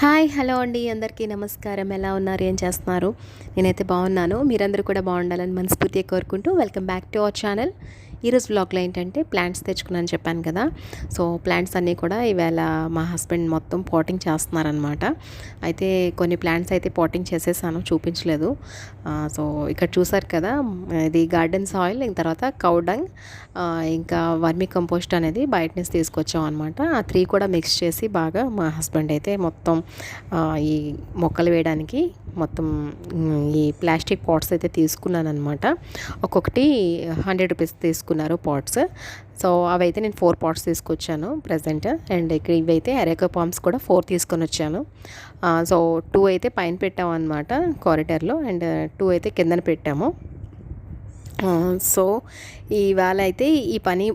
Hi hello అండి. అందరికీ నమస్కారం. ఎలా ఉన్నారు? ఏం చేస్తున్నారు? నేనైతే బాగున్నాను. మీరందరూ కూడా బాగుండాలని మనస్ఫూర్తిగా కోరుకుంటూ welcome back to our channel. ఈరోజు బ్లాగ్లో ఏంటంటే ప్లాంట్స్ తెచ్చుకున్నాను చెప్పాను కదా. సో ప్లాంట్స్ అన్నీ కూడా ఈవేళ మా హస్బెండ్ మొత్తం పాటింగ్ చేస్తున్నారనమాట అయితే కొన్ని ప్లాంట్స్ అయితే పాటింగ్ చేసేసాను చూపించలేదు. సో ఇక్కడ చూసారు కదా ఇది గార్డెన్ సాయిల్ ఇంక తర్వాత కౌడంగ్ ఇంకా వర్మి కంపోస్ట్ అనేది బయట నుంచి తీసుకొచ్చాం అనమాట ఆ త్రీ కూడా మిక్స్ చేసి బాగా మా హస్బెండ్ అయితే మొత్తం ఈ మొక్కలు వేయడానికి మొత్తం ఈ ప్లాస్టిక్ పాట్స్ అయితే తీసుకున్నాను అనమాట ఒక్కొక్కటి హండ్రెడ్ రూపీస్ తీసుకున్నారు పాట్స్. సో అవైతే నేను ఫోర్ పాట్స్ తీసుకొచ్చాను ప్రజెంట్ అండ్ ఇక్కడ ఇవైతే అరేకో పామ్స్ కూడా ఫోర్ తీసుకొని వచ్చాను. సో టూ అయితే పైన పెట్టాము అనమాట కారిడార్లో. అండ్ టూ అయితే కిందన పెట్టాము. సో ఇవాళ అయితే ఈ పని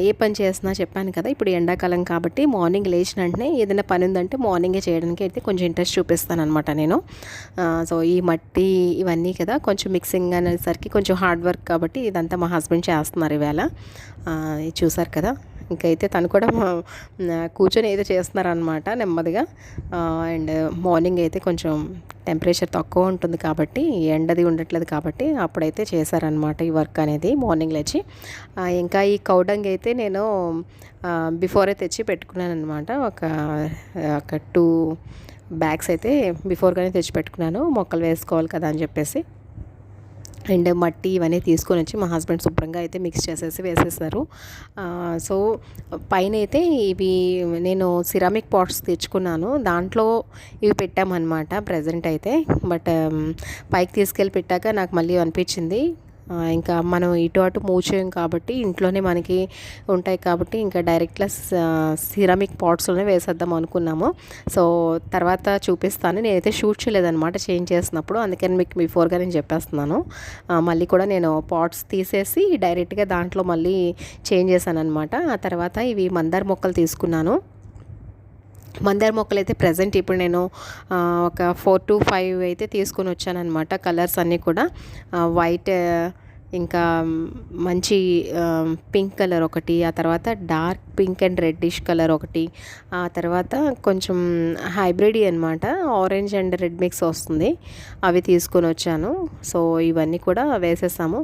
ఏ పని చేస్తున్నా చెప్పాను కదా ఇప్పుడు ఎండాకాలం కాబట్టి మార్నింగ్ లేచిన వెంటనే ఏదైనా పని ఉందంటే మార్నింగే చేయడానికి అయితే కొంచెం ఇంట్రెస్ట్ చూపిస్తాను అనమాట నేను సో ఈ మట్టి ఇవన్నీ కదా కొంచెం మిక్సింగ్ అనేసరికి కొంచెం హార్డ్ వర్క్ కాబట్టి ఇదంతా మా హస్బెండ్ చేస్తున్నారు ఇవాళ ఇది చూసారు కదా? ఇంకైతే తను కూడా కూర్చొని ఏదో చేస్తున్నారనమాట నెమ్మదిగా. అండ్ మార్నింగ్ అయితే కొంచెం టెంపరేచర్ తక్కువ ఉంటుంది కాబట్టి ఎండది ఉండట్లేదు కాబట్టి అప్పుడైతే చేశారనమాట ఈ వర్క్ అనేది మార్నింగ్ లేచి. ఇంకా ఈ కౌడంగ్ అయితే నేను బిఫోరే తెచ్చి పెట్టుకున్నాను అనమాట ఒక ఒక టూ బ్యాగ్స్ అయితే బిఫోర్గానే తెచ్చి పెట్టుకున్నాను. మొక్కలు వేసుకోవాలి కదా అని చెప్పేసి. అండ్ మట్టి ఇవన్నీ తీసుకొని వచ్చి మా హస్బెండ్ శుభ్రంగా అయితే మిక్స్ చేసేసి వేసేసారు. సో పైన అయితే ఇవి నేను సిరామిక్ పాట్స్ తెచ్చుకున్నాను. దాంట్లో ఇవి పెట్టామన్నమాట ప్రజెంట్ అయితే. బట్ పైకి తీసుకెళ్ళి పెట్టాక నాకు మళ్ళీ అనిపించింది. ఇంకా మనం ఇటు అటు మూవ్ చేయం కాబట్టి ఇంట్లోనే మనకి ఉంటాయి కాబట్టి ఇంకా డైరెక్ట్గా సిరామిక్ పాట్స్లోనే వేసేద్దాం అనుకున్నాము. సో తర్వాత చూపిస్తాను. నేనైతే షూట్ చేయలేదనమాట చేంజ్ చేసినప్పుడు అందుకని మీకు బిఫోర్గా నేను చెప్పేస్తున్నాను. మళ్ళీ కూడా నేను పాట్స్ తీసేసి డైరెక్ట్గా దాంట్లో మళ్ళీ చేంజ్ చేశాను అనమాట ఆ తర్వాత ఇవి మందార మొక్కలు తీసుకున్నాను. మందార మొక్కలు అయితే ప్రజెంట్ ఇప్పుడు నేను ఒక ఫోర్ టు ఫైవ్ అయితే తీసుకొని వచ్చానమాట కలర్స్ అన్నీ కూడా వైట్ ఇంకా మంచి పింక్ కలర్ ఒకటి ఆ తర్వాత dark pink and reddish colour ఒకటి ఆ తర్వాత కొంచెం హైబ్రిడ్ అనమాట ఆరెంజ్ అండ్ రెడ్ మిక్స్ వస్తుంది. అవి తీసుకొని వచ్చాను. సో ఇవన్నీ కూడా వేసేసాము.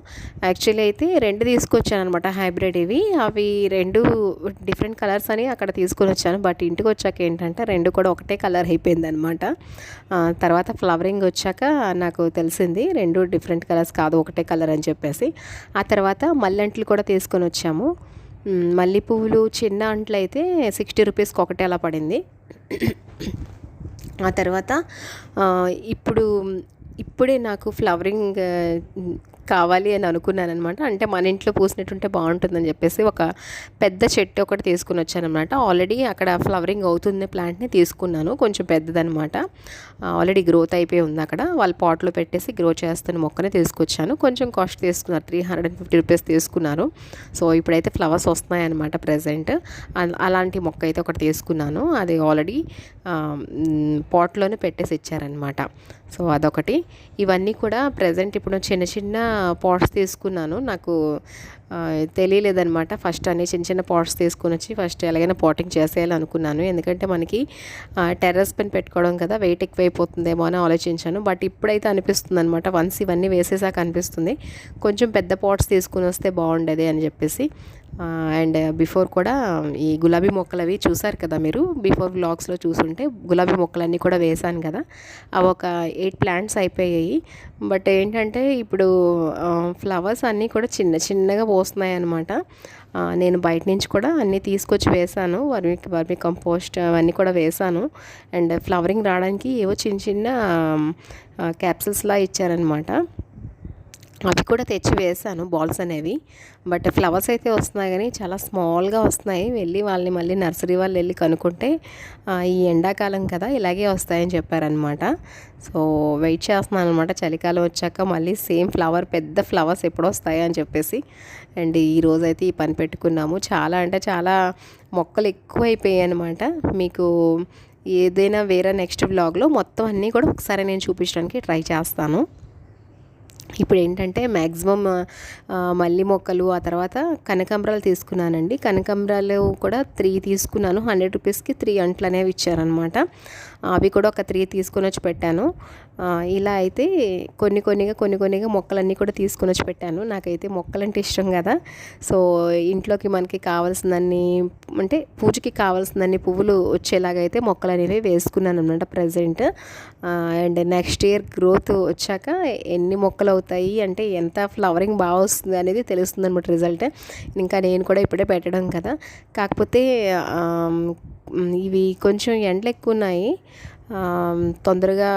యాక్చువల్లీ అయితే రెండు తీసుకొచ్చాను అనమాట హైబ్రిడ్ ఇవి. అవి రెండు డిఫరెంట్ కలర్స్ అని అక్కడ తీసుకొని వచ్చాను. బట్ ఇంటికి వచ్చాక ఏంటంటే రెండు కూడా ఒకటే కలర్ అయిపోయింది అనమాట తర్వాత ఫ్లవరింగ్ వచ్చాక నాకు తెలిసింది రెండు డిఫరెంట్ కలర్స్ కాదు ఒకటే కలర్ అని చెప్పేసి. ఆ తర్వాత మల్లెంట్లు కూడా తీసుకొని వచ్చాము. మల్లె పువ్వులు చిన్న అంట్లు అయితే సిక్స్టీ రూపీస్కి ఒకటే అలా పడింది. ఆ తర్వాత ఇప్పుడు ఇప్పుడే నాకు ఫ్లవరింగ్ కావాలి అని అనుకున్నాను అనమాట అంటే మన ఇంట్లో పూసినట్టుంటే బాగుంటుందని చెప్పేసి ఒక పెద్ద చెట్టు ఒకటి తీసుకుని వచ్చానమాట ఆల్రెడీ అక్కడ ఫ్లవరింగ్ అవుతున్న ప్లాంట్ని తీసుకున్నాను. కొంచెం పెద్దదనమాట. ఆల్రెడీ గ్రోత్ అయిపోయి ఉంది అక్కడ. వాళ్ళ పాట్లో పెట్టేసి గ్రో చేస్తున్న మొక్కని తీసుకొచ్చాను. కొంచెం కాస్ట్ తీసుకున్నారు. Three hundred and fifty rupees తీసుకున్నారు. సో ఇప్పుడైతే ఫ్లవర్స్ వస్తున్నాయి అనమాట ప్రజెంట్ అలాంటి మొక్క అయితే ఒకటి తీసుకున్నాను. అది ఆల్రెడీ పాట్లోనే పెట్టేసి ఇచ్చారనమాట సో అదొకటి. ఇవన్నీ కూడా ప్రజెంట్ ఇప్పుడు చిన్న చిన్న పాట్స్ తీసుకున్నాను. నాకు తెలియలేదనమాట ఫస్ట్ అన్ని చిన్న చిన్న పాట్స్ తీసుకుని వచ్చి ఫస్ట్ ఎలాగైనా పాటింగ్ చేసేయాలి అనుకున్నాను ఎందుకంటే మనకి టెర్రస్ పెన్ పెట్టుకోవడం కదా వెయిట్ ఎక్కువైపోతుందేమో అని ఆలోచించాను. బట్ ఇప్పుడైతే అనిపిస్తుంది అనమాట వన్స్ ఇవన్నీ వేసేసాక అనిపిస్తుంది. కొంచెం పెద్ద పాట్స్ తీసుకుని వస్తే బాగుండేది అని చెప్పేసి. అండ్ బిఫోర్ కూడా ఈ గులాబీ మొక్కలు అవి చూసారు కదా మీరు? బిఫోర్ బ్లాగ్స్లో చూసుంటే గులాబీ మొక్కలన్నీ కూడా వేశాను కదా. అవి ఒక ఎయిట్ ప్లాంట్స్ అయిపోయాయి. బట్ ఏంటంటే ఇప్పుడు ఫ్లవర్స్ అన్నీ కూడా చిన్న చిన్నగా పోస్తున్నాయి అనమాట నేను బయట నుంచి కూడా అన్నీ తీసుకొచ్చి వేశాను వర్మి వర్మి కంపోస్ట్ అవన్నీ కూడా వేశాను అండ్ ఫ్లవరింగ్ రావడానికి ఏవో చిన్న చిన్న క్యాప్సిల్స్లా ఇచ్చారనమాట అవి కూడా తెచ్చి వేసాను బాల్స్ అనేవి. బట్ ఫ్లవర్స్ అయితే వస్తున్నాయి కానీ చాలా స్మాల్గా వస్తున్నాయి. వెళ్ళి వాళ్ళని మళ్ళీ నర్సరీ వాళ్ళు వెళ్ళి కనుక్కుంటే ఈ ఎండాకాలం కదా ఇలాగే వస్తాయని చెప్పారనమాట సో వెయిట్ చేస్తున్నాను అనమాట చలికాలం వచ్చాక మళ్ళీ సేమ్ ఫ్లవర్ పెద్ద ఫ్లవర్స్ ఎప్పుడు వస్తాయి అని చెప్పేసి. అండ్ ఈ ఈ పని పెట్టుకున్నాము. చాలా అంటే చాలా మొక్కలు ఎక్కువైపోయాయి అనమాట మీకు ఏదైనా వేరే నెక్స్ట్ బ్లాగ్లో మొత్తం అన్నీ కూడా ఒకసారి నేను చూపించడానికి ట్రై చేస్తాను. ఇప్పుడు ఏంటంటే మ్యాక్సిమం మల్లి మొక్కలు ఆ తర్వాత కనకాంబరాలు తీసుకున్నానండి. కనకాంబరాలు కూడా త్రీ తీసుకున్నాను. హండ్రెడ్ రూపీస్కి త్రీ అంట్లు అనేవి ఇచ్చారనమాట అవి కూడా ఒక త్రీ తీసుకొని వచ్చి పెట్టాను. ఇలా అయితే కొన్ని కొన్నిగా కొన్ని కొన్నిగా మొక్కలన్నీ కూడా తీసుకొని వచ్చి పెట్టాను. నాకైతే మొక్కలంటే ఇష్టం కదా. సో ఇంట్లోకి మనకి కావాల్సినన్ని అంటే పూజకి కావాల్సినన్ని పువ్వులు వచ్చేలాగా అయితే మొక్కలు అనేవి వేసుకున్నాను అనమాట present. And next year growth వచ్చాక ఎన్ని మొక్కలు అవుతాయి అంటే ఎంత ఫ్లవరింగ్ బాగా వస్తుంది అనేది తెలుస్తుంది అనమాట రిజల్ట్. ఇంకా నేను కూడా ఇప్పుడే పెట్టడం కదా. కాకపోతే ఇవి కొంచెం ఎండలు ఎక్కువ ఉన్నాయి. తొందరగా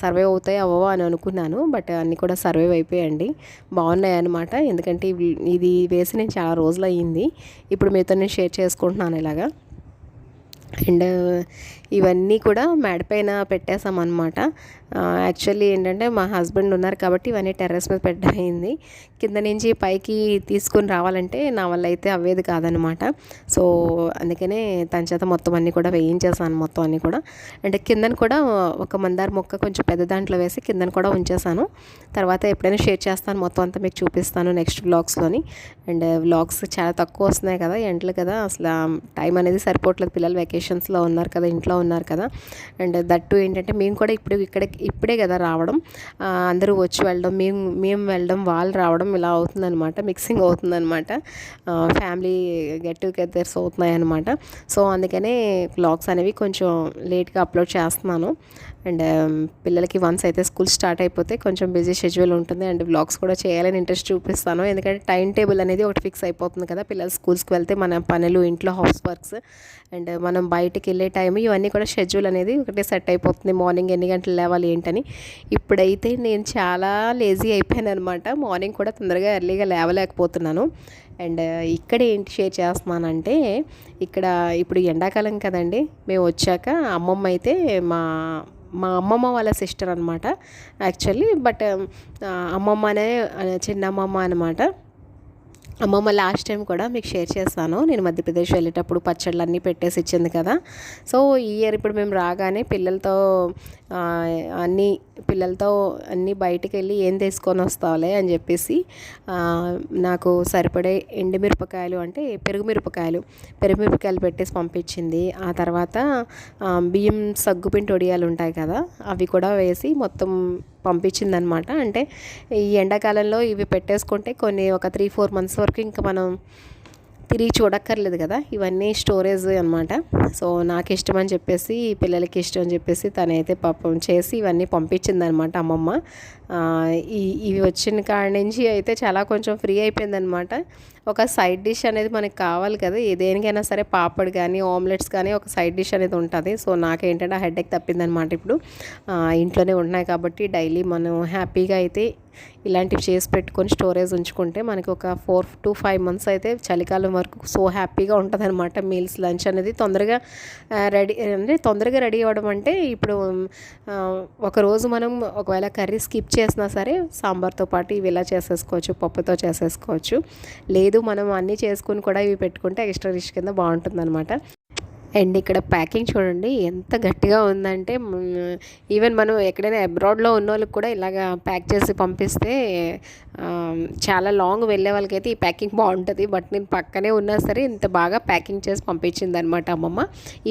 సర్వే అవుతాయి అవ్వవా అని అనుకున్నాను బట్ అన్నీ కూడా సర్వే అయిపోయాయండి. బాగున్నాయి అనమాట ఎందుకంటే ఇవి ఇది వేసి నేను చాలా రోజులు అయ్యింది. ఇప్పుడు మీతో నేను షేర్ చేసుకుంటున్నాను ఇలాగా. అండ్ ఇవన్నీ కూడా మేడపైన పైన అనమాట యాక్చువల్లీ ఏంటంటే మా హస్బెండ్ ఉన్నారు కాబట్టి ఇవన్నీ టెర్రస్ మీద పెట్టడం అయింది కింద నుంచి పైకి తీసుకుని రావాలంటే నా వల్ల అయితే అవ్వేది కాదనమాట సో అందుకనే తన చేత మొత్తం అన్నీ కూడా వేయించేసాను మొత్తం అన్నీ కూడా. అంటే కిందన కూడా ఒక మందార మొక్క కొంచెం పెద్ద దాంట్లో వేసి కిందన కూడా ఉంచేసాను. తర్వాత ఎప్పుడైనా షేర్ చేస్తాను మొత్తం అంతా మీకు చూపిస్తాను నెక్స్ట్ వ్లాగ్స్లోని అండ్ వ్లాగ్స్ చాలా తక్కువ వస్తున్నాయి కదా ఎండలు కదా. అసలు టైం అనేది సరిపోవట్లేదు. పిల్లలు వెకేషన్స్లో ఉన్నారు కదా ఇంట్లో ఉన్నారు కదా. అండ్ దట్టు ఏంటంటే మేము కూడా ఇప్పుడు ఇక్కడ ఇప్పుడే కదా రావడం. అందరూ వచ్చి వెళ్ళడం మేము మేము వెళ్ళడం వాళ్ళు రావడం ఇలా అవుతుందన్నమాట. మిక్సింగ్ అవుతుందన్నమాట. ఫ్యామిలీ గెట్ టుగెదర్స్ అవుతున్నాయి అనమాట సో అందుకనే బ్లాగ్స్ అనేవి కొంచెం లేట్గా అప్లోడ్ చేస్తున్నాను. అండ్ um, పిల్లలకి వన్స్ అయితే స్కూల్ స్టార్ట్ అయిపోతే కొంచెం బిజీ షెడ్యూల్ ఉంటుంది. అండ్ వ్లాగ్స్ కూడా చేయాలని ఇంట్రెస్ట్ చూపిస్తాను. ఎందుకంటే టైం టేబుల్ అనేది ఒకటి ఫిక్స్ అయిపోతుంది కదా. పిల్లలు స్కూల్స్కి వెళ్తే మన పనులు ఇంట్లో హౌస్ వర్క్స్ అండ్ మనం బయటికి వెళ్ళే టైం ఇవన్నీ కూడా షెడ్యూల్ అనేది ఒకటే సెట్ అయిపోతుంది. మార్నింగ్ ఎన్ని గంటలు లేవాలి ఏంటని. ఇప్పుడైతే నేను చాలా లేజీ అయిపోయాను అనమాట మార్నింగ్ కూడా తొందరగా ఎర్లీగా లేవలేకపోతున్నాను. అండ్ ఇక్కడ ఏంటి షేర్ చేస్తున్నానంటే ఇక్కడ ఇప్పుడు ఎండాకాలం కదండి. మేము వచ్చాక అమ్మమ్మ అయితే మా మా అమ్మమ్మ వాళ్ళ సిస్టర్ అనమాట యాక్చువల్లీ. బట్ అమ్మమ్మ అనే అనమాట అమ్మమ్మ లాస్ట్ టైం కూడా మీకు షేర్ చేస్తాను. నేను మధ్యప్రదేశ్ వెళ్ళేటప్పుడు పచ్చళ్ళు అన్నీ పెట్టేసి ఇచ్చింది కదా. సో ఈ ఇయర్ ఇప్పుడు మేము రాగానే పిల్లలతో అన్నీ పిల్లలతో అన్నీ బయటికి వెళ్ళి ఏం తీసుకొని వస్తావులే అని చెప్పేసి నాకు సరిపడే ఎండుమిరపకాయలు అంటే పెరుగు మిరపకాయలు పెరుగు మిరపకాయలు పెట్టేసి పంపించింది. ఆ తర్వాత బియ్యం సగ్గుపిండి ఒడియాలు ఉంటాయి కదా అవి కూడా వేసి మొత్తం పంపించిందనమాట అంటే ఈ ఎండాకాలంలో ఇవి పెట్టేసుకుంటే కొన్ని ఒక త్రీ ఫోర్ మంత్స్ వరకు ఇంకా మనం తిరిగి చూడక్కర్లేదు కదా. ఇవన్నీ స్టోరేజ్ అనమాట సో నాకు ఇష్టం అని చెప్పేసి పిల్లలకి ఇష్టం అని చెప్పేసి తనైతే పాపం చేసి ఇవన్నీ పంపించింది అనమాట అమ్మమ్మ ఈ ఇవి వచ్చిన కాడ నుంచి అయితే చాలా కొంచెం ఫ్రీ అయిపోయిందనమాట ఒక సైడ్ డిష్ అనేది మనకి కావాలి కదా. దేనికైనా సరే పాపడ్ కానీ ఆమ్లెట్స్ కానీ ఒక సైడ్ డిష్ అనేది ఉంటుంది. సో నాకేంటంటే ఆ హెడేక్ తప్పిందనమాట ఇప్పుడు. ఇంట్లోనే ఉంటున్నాయి కాబట్టి డైలీ మనం హ్యాపీగా అయితే ఇలాంటివి చేసి పెట్టుకొని స్టోరేజ్ ఉంచుకుంటే మనకి ఒక ఫోర్ టు ఫైవ్ మంత్స్ అయితే చలికాలం వరకు సో హ్యాపీగా ఉంటుంది అనమాట మీల్స్ లంచ్ అనేది తొందరగా రెడీ అంటే తొందరగా రెడీ అవ్వడం అంటే ఇప్పుడు ఒకరోజు మనం ఒకవేళ కర్రీ స్కిప్ చేసినా సరే సాంబార్తో పాటు ఇవి ఇలా చేసేసుకోవచ్చు పప్పుతో చేసేసుకోవచ్చు. లేదు మనం అన్నీ చేసుకుని కూడా ఇవి పెట్టుకుంటే ఎక్స్ట్రా రిష్ కింద బాగుంటుంది అండ్ ఇక్కడ ప్యాకింగ్ చూడండి ఎంత గట్టిగా ఉందంటే ఈవెన్ మనం ఎక్కడైనా అబ్రాడ్లో ఉన్న వాళ్ళకి కూడా ఇలాగ ప్యాక్ చేసి పంపిస్తే చాలా లాంగ్ వెళ్ళే వాళ్ళకైతే ఈ ప్యాకింగ్ బాగుంటుంది. బట్ నేను పక్కనే ఉన్నా సరే ఇంత బాగా ప్యాకింగ్ చేసి పంపించింది అనమాట అమ్మమ్మ.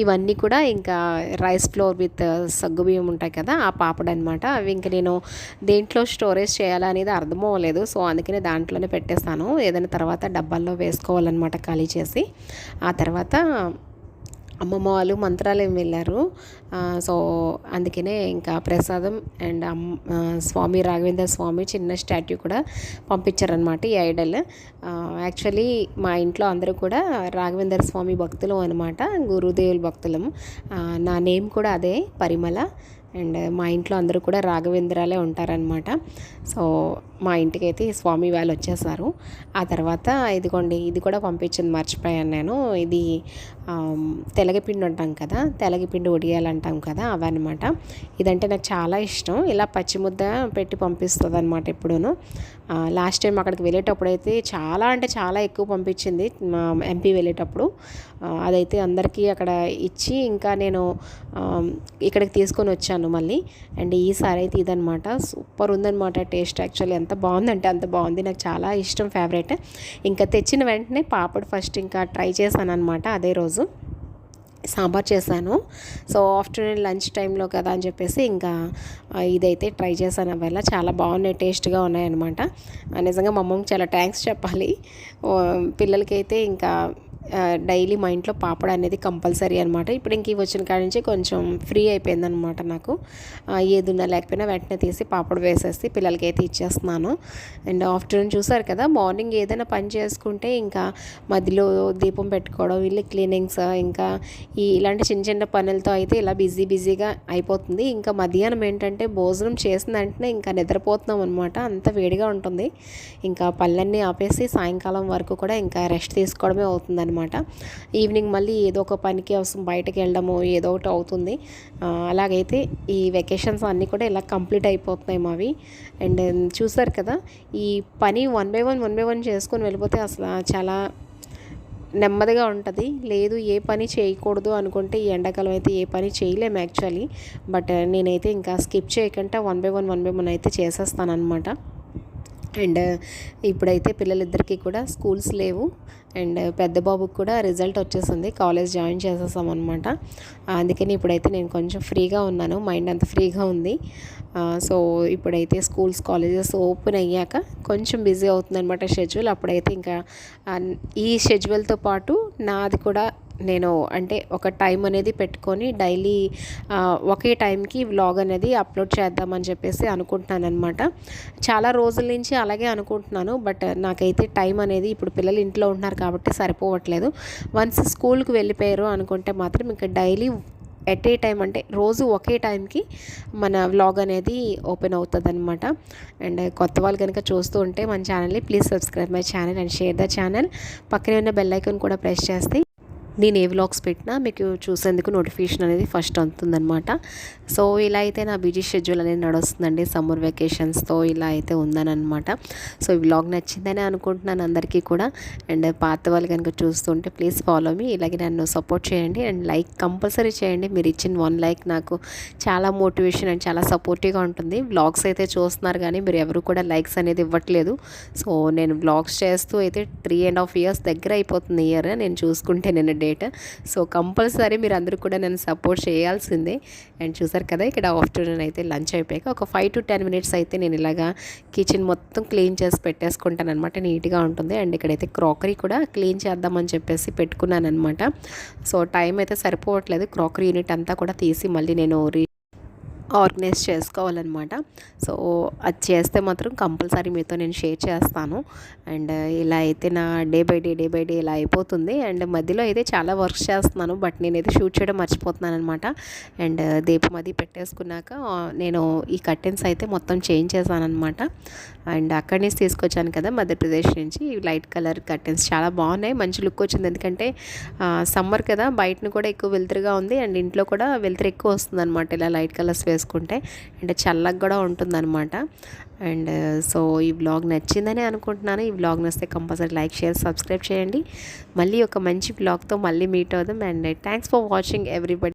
ఇవన్నీ కూడా ఇంకా రైస్ ఫ్లోర్ విత్ సగ్గు బియ్యం ఉంటాయి కదా ఆ పాపడ్ అనమాట అవి ఇంక నేను దేంట్లో స్టోరేజ్ చేయాలా అనేది అర్థం అవ్వలేదు సో అందుకనే దాంట్లోనే పెట్టేస్తాను. ఏదైనా తర్వాత డబ్బాల్లో వేసుకోవాలన్నమాట ఖాళీ చేసి. ఆ తర్వాత అమ్మమ్మ వాళ్ళు మంత్రాలయం వెళ్ళారు. సో అందుకనే ఇంకా ప్రసాదం అండ్ అమ్ స్వామి రాఘవేంద్ర స్వామి చిన్న స్టాట్యూ కూడా పంపించారనమాట ఈ ఐడల్. యాక్చువల్లీ మా ఇంట్లో అందరూ కూడా రాఘవేంద్ర స్వామి భక్తులు అనమాట గురుదేవుల భక్తులం. నా నేమ్ కూడా అదే పరిమళ అండ్ మా ఇంట్లో అందరూ కూడా రాఘవేంద్రాలే ఉంటారనమాట సో మా ఇంటికి అయితే స్వామి వాళ్ళు వచ్చేసారు. ఆ తర్వాత ఇదిగోండి ఇది కూడా పంపించింది మర్చిపోయాను నేను. ఇది తెలగపిండి అంటాం కదా తెలగపిండి ఒడియాలంటాం కదా అవన్నమాట. ఇదంటే నాకు చాలా ఇష్టం. ఇలా పచ్చి ముద్ద పెట్టి పంపిస్తుంది అనమాట ఎప్పుడూను లాస్ట్ టైం అక్కడికి వెళ్ళేటప్పుడు అయితే చాలా అంటే చాలా ఎక్కువ పంపించింది మా ఎంపీ వెళ్ళేటప్పుడు. అదైతే అందరికీ అక్కడ ఇచ్చి ఇంకా నేను ఇక్కడికి తీసుకొని వచ్చాను మళ్ళీ. అండ్ ఈసారి అయితే ఇదనమాట సూపర్ ఉందనమాట టేస్ట్ యాక్చువల్లీ. ఎంత బాగుందంటే అంత బాగుంది. నాకు చాలా ఇష్టం ఫేవరెట్. ఇంకా తెచ్చిన వెంటనే పాపడ్ ఫస్ట్ ఇంకా ట్రై చేశాను అనమాట అదే రోజు. సాంబార్ చేశాను. సో ఆఫ్టర్నూన్ లంచ్ టైంలో కదా అని చెప్పేసి ఇంకా ఇదైతే ట్రై చేశాను. వల్ల చాలా బాగున్నాయి టేస్ట్గా ఉన్నాయన్నమాట. నిజంగా మా అమ్మకి చాలా థ్యాంక్స్ చెప్పాలి. పిల్లలకైతే ఇంకా డైలీ మా ఇంట్లో పాపడ అనేది కంపల్సరీ అనమాట ఇప్పుడు ఇంక వచ్చిన కాడి నుంచి కొంచెం ఫ్రీ అయిపోయిందనమాట నాకు. ఏదున్నా లేకపోయినా వెంటనే తీసి పాపడ వేసేసి పిల్లలకి అయితే ఇచ్చేస్తున్నాను. అండ్ ఆఫ్టర్నూన్ చూసారు కదా మార్నింగ్ ఏదైనా పని చేసుకుంటే ఇంకా మధ్యలో దీపం పెట్టుకోవడం ఇల్లు క్లీనింగ్స్ ఇంకా ఈ ఇలాంటి చిన్న చిన్న పనులతో అయితే ఇలా బిజీ బిజీగా అయిపోతుంది. ఇంకా మధ్యాహ్నం ఏంటంటే భోజనం చేసిన వెంటనే ఇంకా నిద్రపోతున్నాం అనమాట అంత వేడిగా ఉంటుంది. ఇంకా పళ్ళన్నీ ఆపేసి సాయంకాలం వరకు కూడా ఇంకా రెస్ట్ తీసుకోవడమే అవుతుంది అనమాట ఈవినింగ్ మళ్ళీ ఏదో ఒక పనికి అవసరం బయటకు వెళ్ళడము ఏదో ఒకటి అవుతుంది. అలాగైతే ఈ వెకేషన్స్ అన్నీ కూడా ఇలా కంప్లీట్ అయిపోతున్నాయి మావి. అండ్ um, చూసారు కదా ఈ పని one by one one by one చేసుకొని వెళ్ళిపోతే అసలు చాలా నెమ్మదిగా ఉంటుంది. లేదు ఏ పని చేయకూడదు అనుకుంటే ఈ ఎండాకాలం అయితే ఏ పని చేయలేము యాక్చువల్లీ బట్ నేనైతే ఇంకా స్కిప్ చేయకుండా one by one one by one అయితే చేసేస్తాను అనమాట అండ్ ఇప్పుడైతే పిల్లలిద్దరికీ కూడా స్కూల్స్ లేవు. అండ్ పెద్ద బాబుకి కూడా రిజల్ట్ వచ్చేసింది. కాలేజ్ జాయిన్ చేసేసాం అనమాట అందుకని ఇప్పుడైతే నేను కొంచెం ఫ్రీగా ఉన్నాను. మైండ్ అంత ఫ్రీగా ఉంది. సో ఇప్పుడైతే స్కూల్స్ కాలేజెస్ ఓపెన్ అయ్యాక కొంచెం బిజీ అవుతుంది అనమాట షెడ్యూల్. అప్పుడైతే ఇంకా ఈ షెడ్యూల్తో పాటు నాది కూడా నేను అంటే ఒక టైం అనేది పెట్టుకొని డైలీ ఒకే టైంకి వ్లాగ్ అనేది అప్లోడ్ చేద్దామని చెప్పేసి అనుకుంటున్నాను అనమాట చాలా రోజుల నుంచి అలాగే అనుకుంటున్నాను బట్ నాకైతే టైం అనేది ఇప్పుడు పిల్లలు ఇంట్లో ఉంటున్నారు కాబట్టి సరిపోవట్లేదు. వన్స్ స్కూల్కి వెళ్ళిపోయారు అనుకుంటే మాత్రం ఇంకా డైలీ ఎట్ ఏ టైం అంటే రోజు ఒకే టైంకి మన వ్లాగ్ అనేది ఓపెన్ అవుతుంది అనమాట అండ్ కొత్త వాళ్ళు కనుక చూస్తూ ఉంటే మన ఛానల్ని please subscribe my channel and share the channel. పక్కనే ఉన్న బెల్ ఐకాన్ కూడా ప్రెస్ చేస్తే నేను ఏ వ్లాగ్స్ పెట్టినా మీకు చూసేందుకు నోటిఫికేషన్ అనేది ఫస్ట్ అందుతుందనమాట సో ఇలా అయితే నా బిజీ షెడ్యూల్ అనేది నడుస్తుందండి. సమ్మర్ వెకేషన్స్తో ఇలా అయితే ఉందనమాట సో ఈ వ్లాగ్ నచ్చిందని అనుకుంటున్నాను అందరికీ కూడా. అండ్ పాత వాళ్ళు కనుక చూస్తుంటే ప్లీజ్ ఫాలో మీ ఇలాగే నన్ను సపోర్ట్ చేయండి. అండ్ లైక్ కంపల్సరీ చేయండి. మీరు ఇచ్చిన వన్ లైక్ నాకు చాలా మోటివేషన్ అండ్ చాలా సపోర్టివ్గా ఉంటుంది. వ్లాగ్స్ అయితే చూస్తున్నారు కానీ మీరు ఎవరు కూడా లైక్స్ అనేది ఇవ్వట్లేదు. సో నేను వ్లాగ్స్ చేస్తూ అయితే త్రీ అండ్ హాఫ్ ఇయర్స్ దగ్గర అయిపోతుంది ఇయర్ నేను చూసుకుంటే నేను డేట్ సో కంపల్సరీ మీరు అందరూ కూడా నన్ను సపోర్ట్ చేయాల్సిందే. అండ్ చూసారు కదా ఇక్కడ ఆఫ్టర్నూన్ అయితే లంచ్ అయిపోయాక ఒక ఫైవ్ టు టెన్ మినిట్స్ అయితే నేను ఇలాగా కిచెన్ మొత్తం క్లీన్ చేసి పెట్టేసుకుంటాను అనమాట నీట్గా ఉంటుంది. అండ్ ఇక్కడైతే క్రాకరీ కూడా క్లీన్ చేద్దామని చెప్పేసి పెట్టుకున్నాను అనమాట సో టైం అయితే సరిపోవట్లేదు. క్రాకరీ యూనిట్ అంతా కూడా తీసి మళ్ళీ నేను ఆర్గనైజ్ చేసుకోవాలన్నమాట. సో అది చేస్తే మాత్రం కంపల్సరీ మీతో నేను షేర్ చేస్తాను. అండ్ ఇలా అయితే నా day by day day by day ఇలా అయిపోతుంది. అండ్ మధ్యలో అయితే చాలా వర్క్ చేస్తున్నాను. బట్ నేనైతే షూట్ చేయడం మర్చిపోతున్నాను అనమాట అండ్ దీపం అది పెట్టేసుకున్నాక నేను ఈ కర్టెన్స్ అయితే మొత్తం చేంజ్ చేశాను అండ్ అక్కడి నుంచి తీసుకొచ్చాను కదా మధ్యప్రదేశ్ నుంచి లైట్ కలర్ కర్టెన్స్. చాలా బాగున్నాయి. మంచి లుక్ వచ్చింది. ఎందుకంటే సమ్మర్ కదా బయటను కూడా ఎక్కువ వెలుతురుగా ఉంది. అండ్ ఇంట్లో కూడా వెలుతురు ఎక్కువ వస్తుంది అనమాట ఇలా లైట్ కలర్స్ వేసుకుంటే అంటే చల్లగా కూడా ఉంటుందన్నమాట. అండ్ సో ఈ బ్లాగ్ నచ్చిందని అనుకుంటున్నాను. ఈ బ్లాగ్ నచ్చితే కంపల్సరీ లైక్ షేర్ సబ్స్క్రైబ్ చేయండి. మళ్ళీ ఒక మంచి బ్లాగ్తో మళ్ళీ మీట్ అవుదాం. And thanks for watching everybody